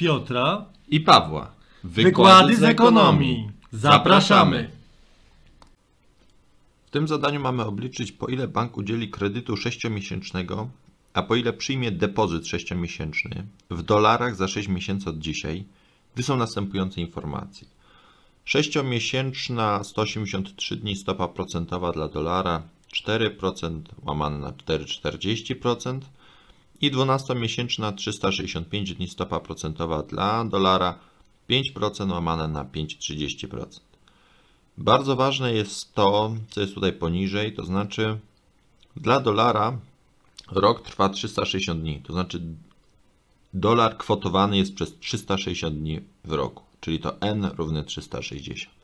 Piotra. i Pawła. Wykłady z ekonomii. Zapraszamy. W tym zadaniu mamy obliczyć, po ile bank udzieli kredytu 6-miesięcznego, a po ile przyjmie depozyt 6-miesięczny w dolarach za 6 miesięcy od dzisiaj. Wy są następujące informacje. 6-miesięczna 183 dni stopa procentowa dla dolara 4% łamane na 4,40% i 12-miesięczna 365 dni stopa procentowa dla dolara 5% łamane na 5,30%. Bardzo ważne jest to, co jest tutaj poniżej, to znaczy dla dolara rok trwa 360 dni, to znaczy dolar kwotowany jest przez 360 dni w roku, czyli to n równy 360.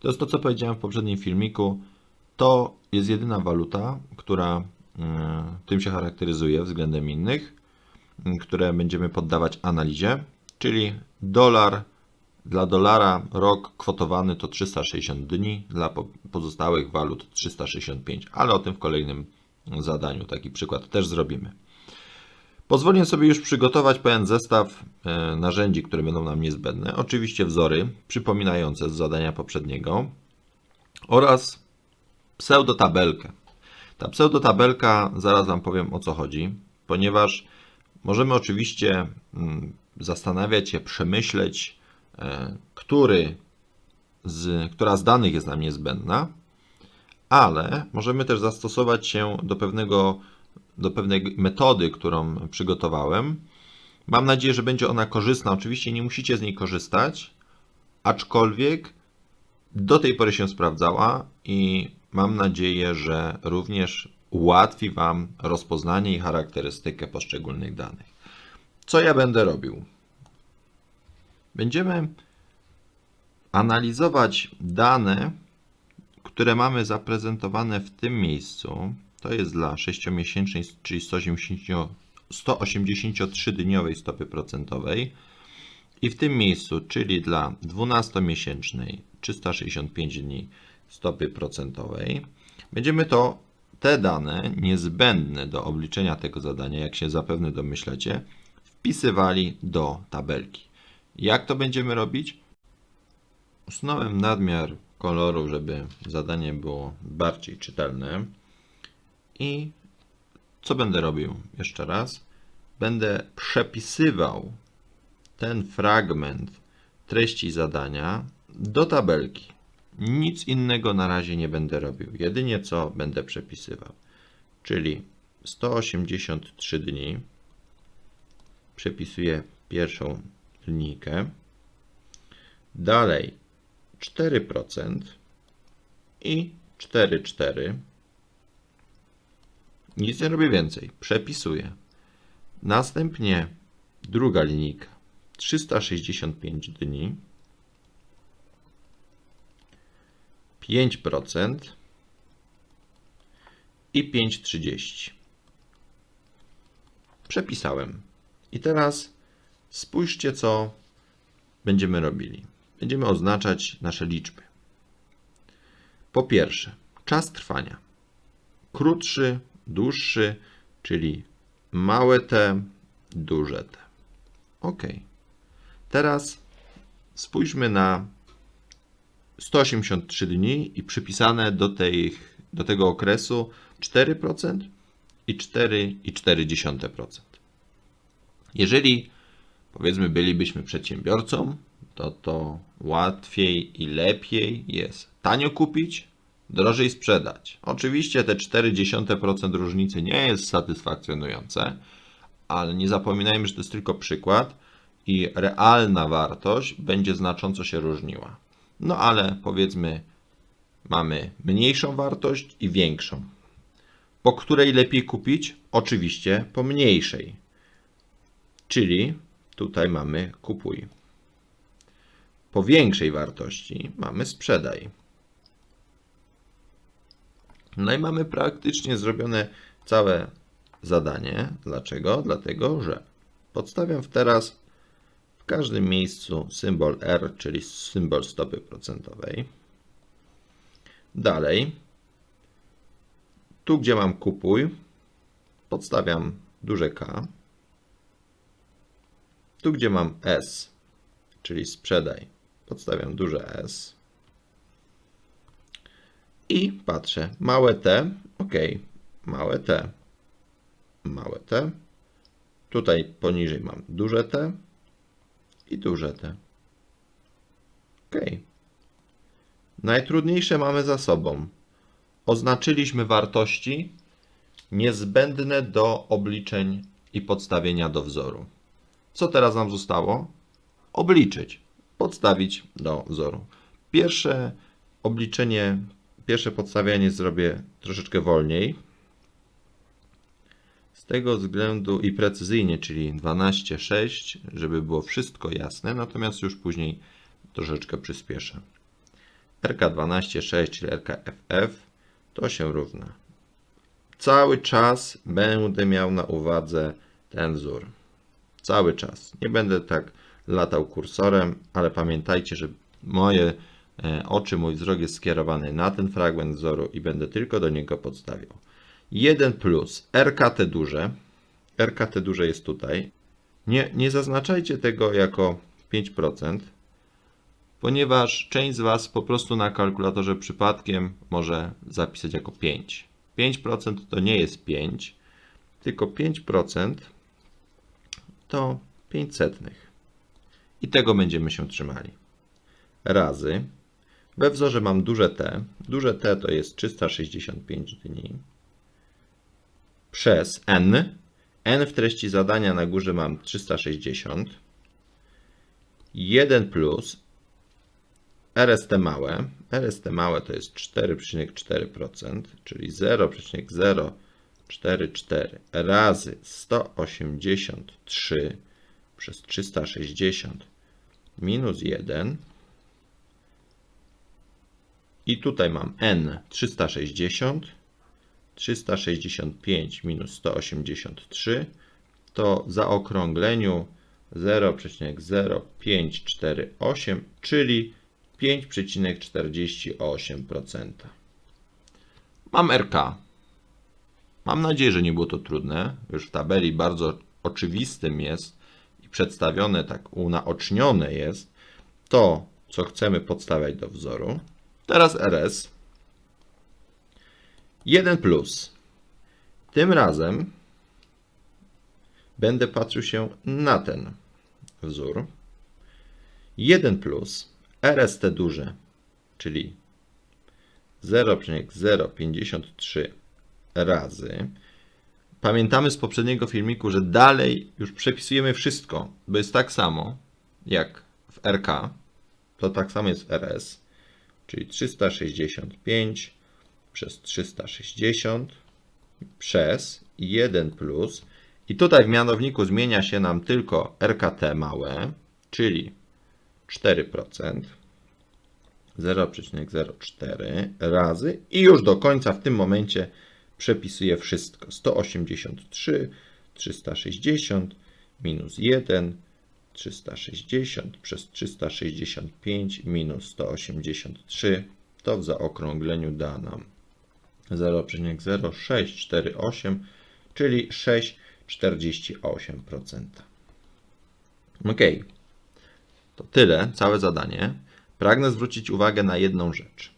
To jest to, co powiedziałem w poprzednim filmiku. To jest jedyna waluta, która tym się charakteryzuje względem innych, które będziemy poddawać analizie, czyli dolar dla dolara rok kwotowany to 360 dni, dla po- pozostałych walut 365, ale o tym w kolejnym zadaniu taki przykład też zrobimy. Pozwolę sobie już przygotować pewien zestaw e, narzędzi, które będą nam niezbędne. Oczywiście wzory przypominające z zadania poprzedniego oraz pseudotabelkę. Ta pseudotabelka, zaraz Wam powiem o co chodzi, ponieważ możemy oczywiście mm, zastanawiać się, przemyśleć, e, który z, która z danych jest nam niezbędna, ale możemy też zastosować się do, pewnego, do pewnej metody, którą przygotowałem. Mam nadzieję, że będzie ona korzystna. Oczywiście nie musicie z niej korzystać, aczkolwiek do tej pory się sprawdzała i mam nadzieję, że również ułatwi Wam rozpoznanie i charakterystykę poszczególnych danych. Co ja będę robił? Będziemy analizować dane, które mamy zaprezentowane w tym miejscu. To jest dla 6-miesięcznej, czyli 180 183-dniowej stopy procentowej. I w tym miejscu, czyli dla 12-miesięcznej 365 dni stopy procentowej, będziemy to te dane niezbędne do obliczenia tego zadania, jak się zapewne domyślacie, wpisywali do tabelki. Jak to będziemy robić? Usunąłem nadmiar koloru, żeby zadanie było bardziej czytelne. I co będę robił? Jeszcze raz. Będę przepisywał ten fragment treści zadania do tabelki. Nic innego na razie nie będę robił. Jedynie co będę przepisywał. Czyli 183 dni. Przepisuję pierwszą linijkę. Dalej 4% i 4,4. Nic nie robię więcej. Przepisuję. Następnie druga linijka. 365 dni. 5% i 5,30. Przepisałem. I teraz spójrzcie, co będziemy robili. Będziemy oznaczać nasze liczby. Po pierwsze, czas trwania. Krótszy, dłuższy, czyli małe t, duże t. OK. Teraz spójrzmy na 183 dni i przypisane do, tej, do tego okresu 4% i 4,4%. Jeżeli powiedzmy bylibyśmy przedsiębiorcą, to to łatwiej i lepiej jest tanio kupić, drożej sprzedać. Oczywiście te 0,4% różnicy nie jest satysfakcjonujące, ale nie zapominajmy, że to jest tylko przykład i realna wartość będzie znacząco się różniła. No ale powiedzmy, mamy mniejszą wartość i większą. Po której lepiej kupić? Oczywiście po mniejszej. Czyli tutaj mamy kupuj. Po większej wartości mamy sprzedaj. No i mamy praktycznie zrobione całe zadanie. Dlaczego? Dlatego, że podstawiam teraz w każdym miejscu symbol R, czyli symbol stopy procentowej. Dalej, tu gdzie mam kupuj, podstawiam duże K. Tu, gdzie mam S, czyli sprzedaj, podstawiam duże S. I patrzę, małe t, ok, małe t, małe t. Tutaj poniżej mam duże t i duże t. Ok. Najtrudniejsze mamy za sobą. Oznaczyliśmy wartości niezbędne do obliczeń i podstawienia do wzoru. Co teraz nam zostało? Obliczyć, podstawić do wzoru. Pierwsze obliczenie, pierwsze podstawianie zrobię troszeczkę wolniej. Tego względu i precyzyjnie, czyli 12,6, żeby było wszystko jasne, natomiast już później troszeczkę przyspieszę. RK12,6, czyli RKFF, to się równa. Cały czas będę miał na uwadze ten wzór. Cały czas. Nie będę tak latał kursorem, ale pamiętajcie, że moje e, oczy, mój wzrok jest skierowany na ten fragment wzoru i będę tylko do niego podstawiał. 1 plus RKT duże. RKT duże jest tutaj. Nie, nie zaznaczajcie tego jako 5%, ponieważ część z Was po prostu na kalkulatorze przypadkiem może zapisać jako 5. 5% to nie jest 5, tylko 5% to 5 setnych. I tego będziemy się trzymali. Razy. We wzorze mam duże T. Duże T to jest 365 dni. Przez N. N w treści zadania na górze mam 360. 1 plus RST małe. RST małe to jest 4,4%, czyli 0,044 razy 183 przez 360 minus 1. I tutaj mam n 360, 365 minus 183 to zaokrągleniu 0,0548, czyli 5,48%. Mam RK. Mam nadzieję, że nie było to trudne. Już w tabeli bardzo oczywistym jest i przedstawione, tak unaocznione jest to, co chcemy podstawiać do wzoru. Teraz RS. 1 plus. Tym razem będę patrzył się na ten wzór. 1 plus RST duże, czyli 0,053 razy. Pamiętamy z poprzedniego filmiku, że dalej już przepisujemy wszystko, bo jest tak samo jak w RK, to tak samo jest w RS, czyli 365 przez 360 przez 1 plus. I tutaj w mianowniku zmienia się nam tylko RKT małe, czyli 4%, 0,04 razy. I już do końca w tym momencie przepisuję wszystko. 183, 360 minus 1, 360 przez 365 minus 183 to w zaokrągleniu da nam 0,0648, czyli 6,48%. Ok. To tyle, całe zadanie. Pragnę zwrócić uwagę na jedną rzecz.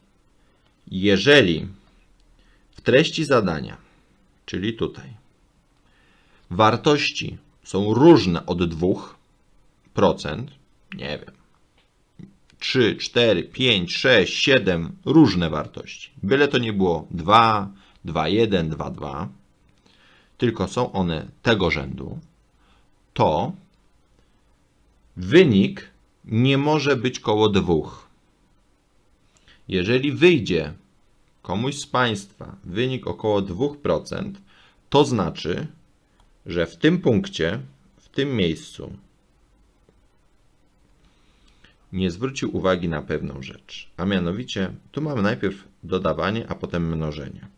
Jeżeli w treści zadania, czyli tutaj, wartości są różne od 2%, nie wiem, 3, 4, 5, 6, 7, różne wartości. Byle to nie było 2, 2, 1, 2, 2, tylko są one tego rzędu, to wynik nie może być koło dwóch. Jeżeli wyjdzie komuś z Państwa wynik około 2%, to znaczy, że w tym punkcie, w tym miejscu nie zwrócił uwagi na pewną rzecz. A mianowicie, tu mamy najpierw dodawanie, a potem mnożenie.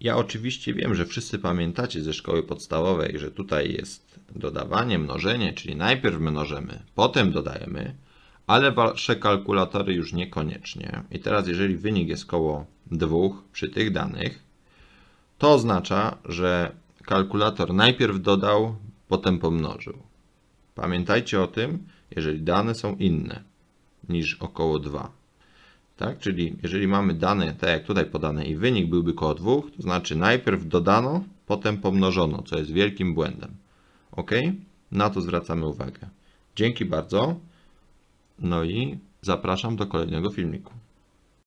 Ja oczywiście wiem, że wszyscy pamiętacie ze szkoły podstawowej, że tutaj jest dodawanie, mnożenie, czyli najpierw mnożymy, potem dodajemy, ale wasze kalkulatory już niekoniecznie. I teraz, jeżeli wynik jest koło 2 przy tych danych, to oznacza, że kalkulator najpierw dodał, potem pomnożył. Pamiętajcie o tym, jeżeli dane są inne niż około 2. Tak? Czyli jeżeli mamy dane, tak jak tutaj podane, i wynik byłby koło 2, to znaczy najpierw dodano, potem pomnożono, co jest wielkim błędem. Ok? Na to zwracamy uwagę. Dzięki bardzo. No i zapraszam do kolejnego filmiku.